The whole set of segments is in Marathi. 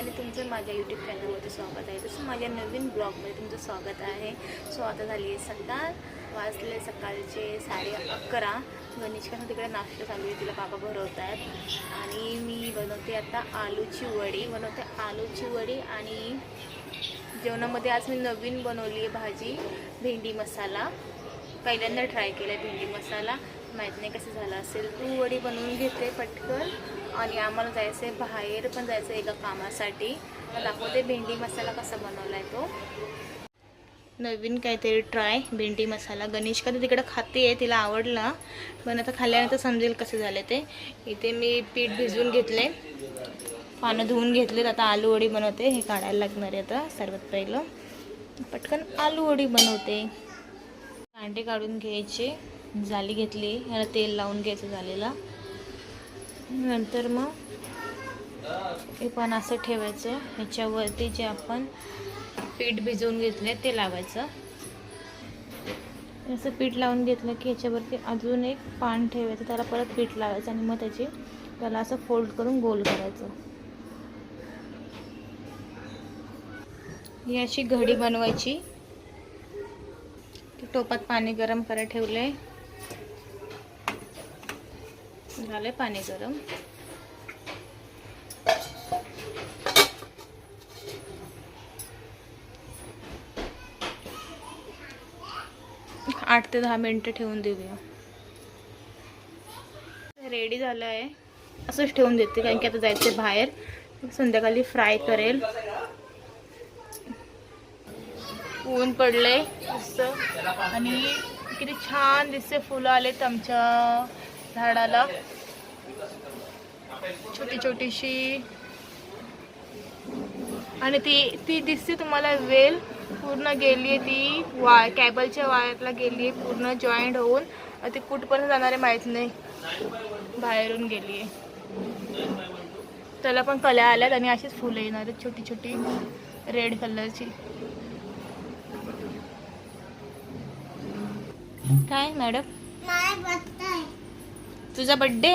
आणि तुमचं माझ्या यूट्यूब चॅनलमध्ये स्वागत आहे. तसं माझ्या नवीन ब्लॉगमध्ये तुमचं स्वागत आहे. सो आता झाली आहे सकाळ. वाजले सकाळचे साडे अकरा. गणेशकांना तिकडे नाश्ता चालू आहे. तिला बाबा भरवत आहेत. आणि मी बनवते आता आलूची वडी. बनवते आलूची वडी आणि जेवणामध्ये आज मी नवीन बनवली आहे भाजी भेंडी मसाला. पहिल्यांदा ट्राय केला आहे भेंडी मसाला. माहीत नाही कसं झालं असेल. तू वडी बनवून घेते पटकन. आणि आम्हाला जायचं आहे बाहेर पण जायचं आहे एका कामासाठी. दाखवते भेंडी मसाला कसा बनवला आहे तो. नवीन काहीतरी ट्राय भेंडी मसाला. गणेश का तिकडे खाते आहे तिला आवडला. पण आता खाल्ल्यानंतर समजेल कसं झालं ते. इथे मी पीठ भिजवून घेतले पानं धुवून घेतलेत. आता आलू वडी बनवते. हे काढायला लागणार आहे आता सर्वात पहिलं. पटकन आलू वडी बनवते. कांडे काढून घ्यायचे. जाली घेतली. ह्याला तेल लावून घ्यायचं जालीला नंतर मग हे पण असं ठेवायचं. ह्याच्यावरती जे आपण पीठ भिजवून घेतले ते लावायचं. असं पीठ लावून घेतलं की ह्याच्यावरती अजून एक पान ठेवायचं त्याला परत पीठ लावायचं आणि मग त्याची त्याला असं फोल्ड करून गोल करायचं. ही अशी घडी बनवायची. टोपात पाणी गरम करायला ठेवले झालंय पाणी गरम. आठ ते दहा मिनटं ठेवून देऊया. रेडी झालं आहे असंच ठेवून देते कारण की आता जायचं बाहेर. संध्याकाळी फ्राय करेल. ऊन पडलंय असं. आणि किती छान दिसते फुलं आलेत आमच्या. झाडाला छोटी छोटीशी आणि ती ती दिसते तुम्हाला वेल. पूर्ण गेली आहे ती वा कॅबलच्या वायरला गेली आहे पूर्ण जॉईंट होऊन. ती कुठपर्यंत जाणार आहे माहीत नाही. बाहेरून गेली आहे. त्याला पण कल्या आल्यात आणि अशीच फुलं येणार आहेत छोटी छोटी रेड कलरची. काय मॅडम? तुझा बड्डे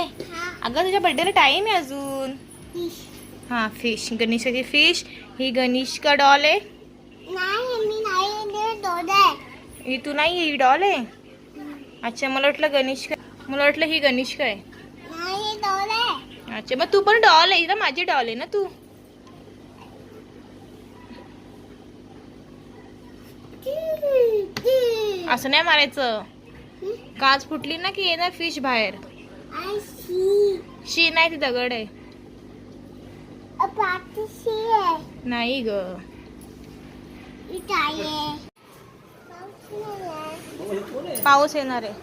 अगं तुझ्या बड्डेला टाइम आहे अजून. हा फिश गणेशाची फिश ही गणेश का डॉल आहे. ही तू नाही ही डॉल आहे? अच्छा मला वाटलं गणेश का मला वाटलं ही गणेश काय अच्छा मग तू पण डॉल आहे. ना माझी डॉल आहे ना तू? असं नाही मारायचं. काच फुटली ना की येणार फिश बाहेर? शी नाही ती दगड आहे. नाही ग. पाऊस येणार आहे.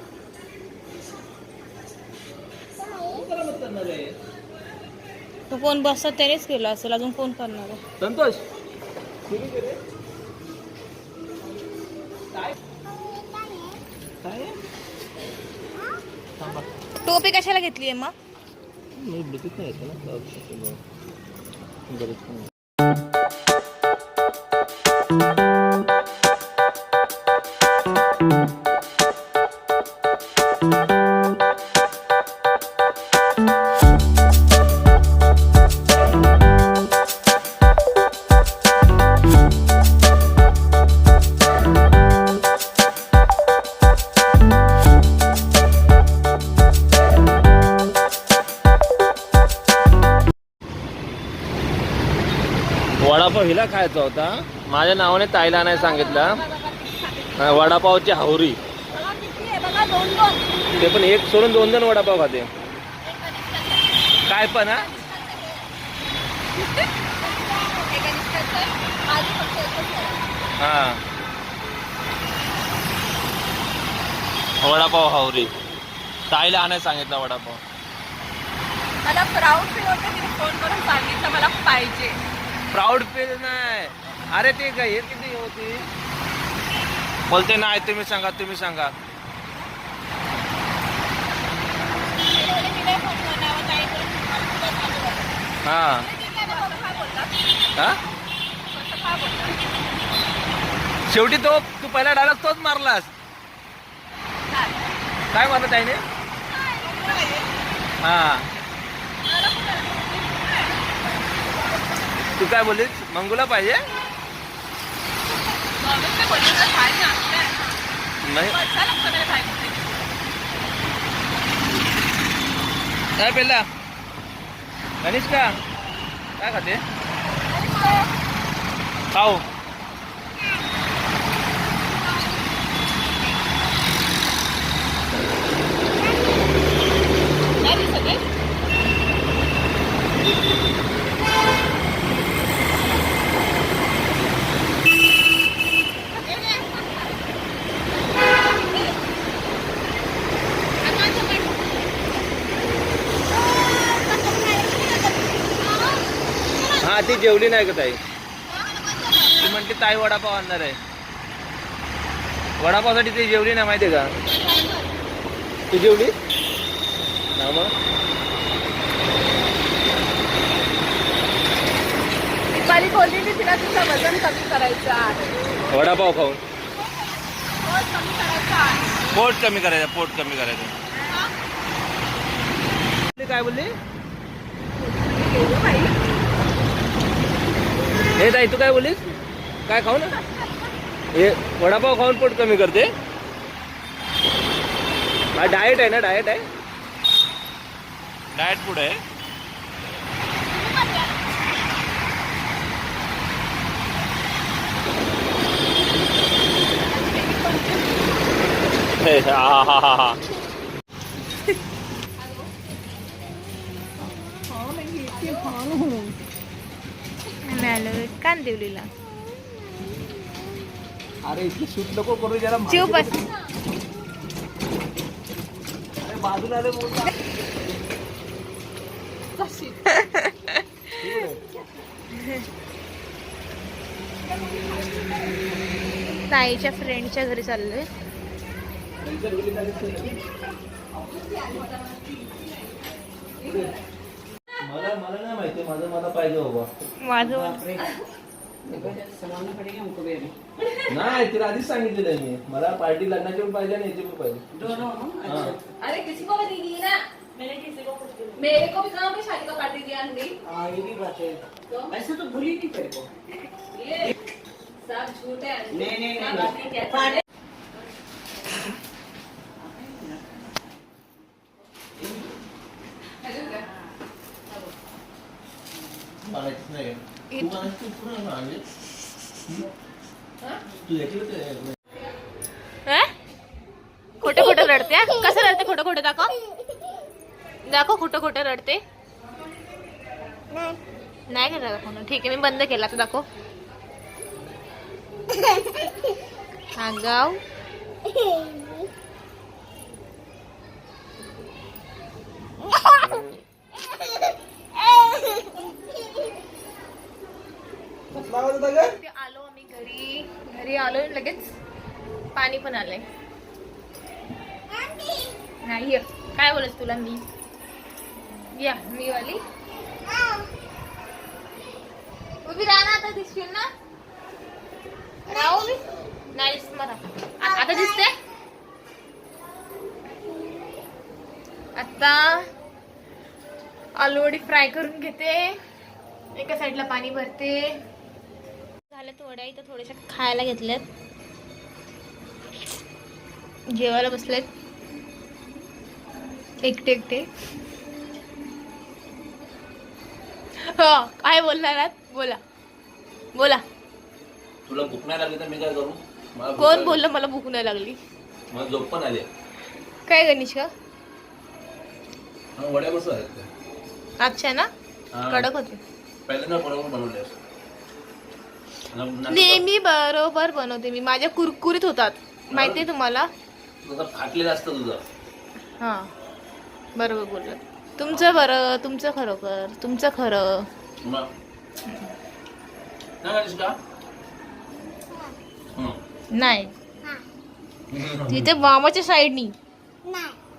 तू कोण बसत त्यानेच केलं असेल अजून कोण करणार आहे. संतोष. टोपी कशाला घेतली आहे मग? मी ब्लूटूथ नाही ना. वडापाव हिला खायचा होता. माझ्या नावाने ताईला नाही सांगितलं. वडापावची हावरी. ते पण एक सोडून दोन दोन वडापाव खाते. काय पण हा? हा. वडापाव हावरी. ताईला आणायला सांगितलं वडापाव. मला प्राऊड फील होतं तिने फोन करून सांगितलं मला पाहिजे. प्राऊड फील नाही. अरे ते काय हे किती होती बोलते नाही तुम्ही सांगा तुम्ही सांगा. हा. हा? शेवटी तो तू पहिला डायलॉग तोच मारलास. काय मारलं त्याने हा. तू काय बोललीस मंगूला पाहिजे? नाही. काय पेला गणेश का काय खाते? खाऊ. Thank you. जेवली नाही का ताई? ती म्हणते ताई वडापाव आणणार आहे. वडापावसाठी ती जेवली नाही माहिती का? तू जेवली? हा मग. दीपाली बोललेली तिला तुझं वजन कमी करायचं आहे. वडापाव खाऊन. रोज कमी करायचं आहे. पोट कमी करायचं पोट कमी करायचं. ती काय बोलली गेलो बाई हे ताई तू काय बोललीस? काय खाऊ ना? हे वडापाव खाऊन पोट कमी करते. हा डाएट आहे ना डाएट आहे? डाएट फूड आहे. हे, हा, हा, हा, हा. आम्ही आलो कांदिवलीला अरे इतकी सूट नको करू जरा जीव बस. अरे बाजूला आले ताईच्या फ्रेंडच्या घरी चाललोय. मला मला नाही माहिती माझं मला पाहिजे बाबा. माझं नाही तिला आधीच सांगितलेलं आहे मी. मला पार्टी लग्नाची पण पाहिजे आणि याची पण पाहिजे. अरे किसी को भी नहीं दी ना. मैंने किसी को कुछ मेरे को भी कहा मैं शादी का पार्टी दिया नहीं हाँ ये भी बात है। तो? ऐसे तो भूली नहीं तेरे को? ये सब झूठ है नहीं, नहीं, नहीं, बात खोटं खोटं रडते? हा? कसं रडते खोटं खोटं दाखव. दाखव खोटं खोटं रडते. नाही का दाखव ठीक आहे मी बंद केला तर दाखव. हा गाव ते आलो आम्ही घरी आलो लगेच पाणी पण आलंय. नाही ये. काय बोलत तुला मी? या मी वाली. उभी राहा ना आता दिसशील ना? राहू मी नाही दिसत मला. आता दिसते? आता आलूवडी फ्राय करून घेते. एका साईडला पाणी भरते. थोड्या इथं थोड्याशा खायला घेतल्यात. जेवायला बसलेत. एकटे एकटे. हो काय बोलणार आहात? बोला. बोला. तुला भूक नाही लागली तर मी काय करू? मला भूक कोण लागली. बोललं मला भूक नाही लागली? मला झोप पण आली. काय गणेश का हा, वड्या आहेत? त्या. अच्छा ना? हा. कडक होते. पहिल्यांदा बरोबर बनवले असं. नेहमी बरोबर बनवते मी. माझ्या कुरकुरीत होतात. माहितीये तुम्हाला? तुझं फाटलेलं असतं तुझं. हा. बरोबर बोललं तुमचं बरं तुमचं खरोखर. तुमचं खरं. नाही गणेश का हं. नाही. तिथे मामाच्या साईडनी.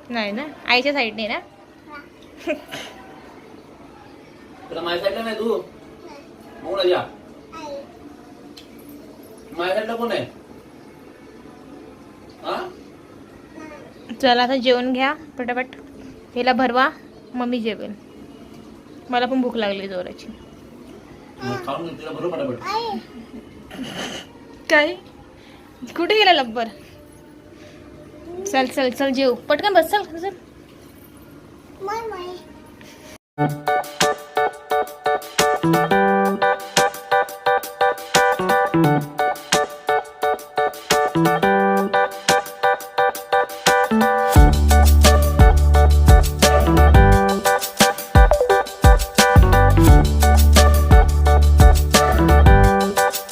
नाही. ना? आईच्या साईडने ना? तुला माझ्या साईडला नाही तू? मग चला आता जेवण घ्या पटापट. हिला भरवा मम्मी जेवेल. मला पण भूक लागली जोराची. काय? कुठे गेला लब्बर? चल चल चल जेव. पटकन बस चल चल.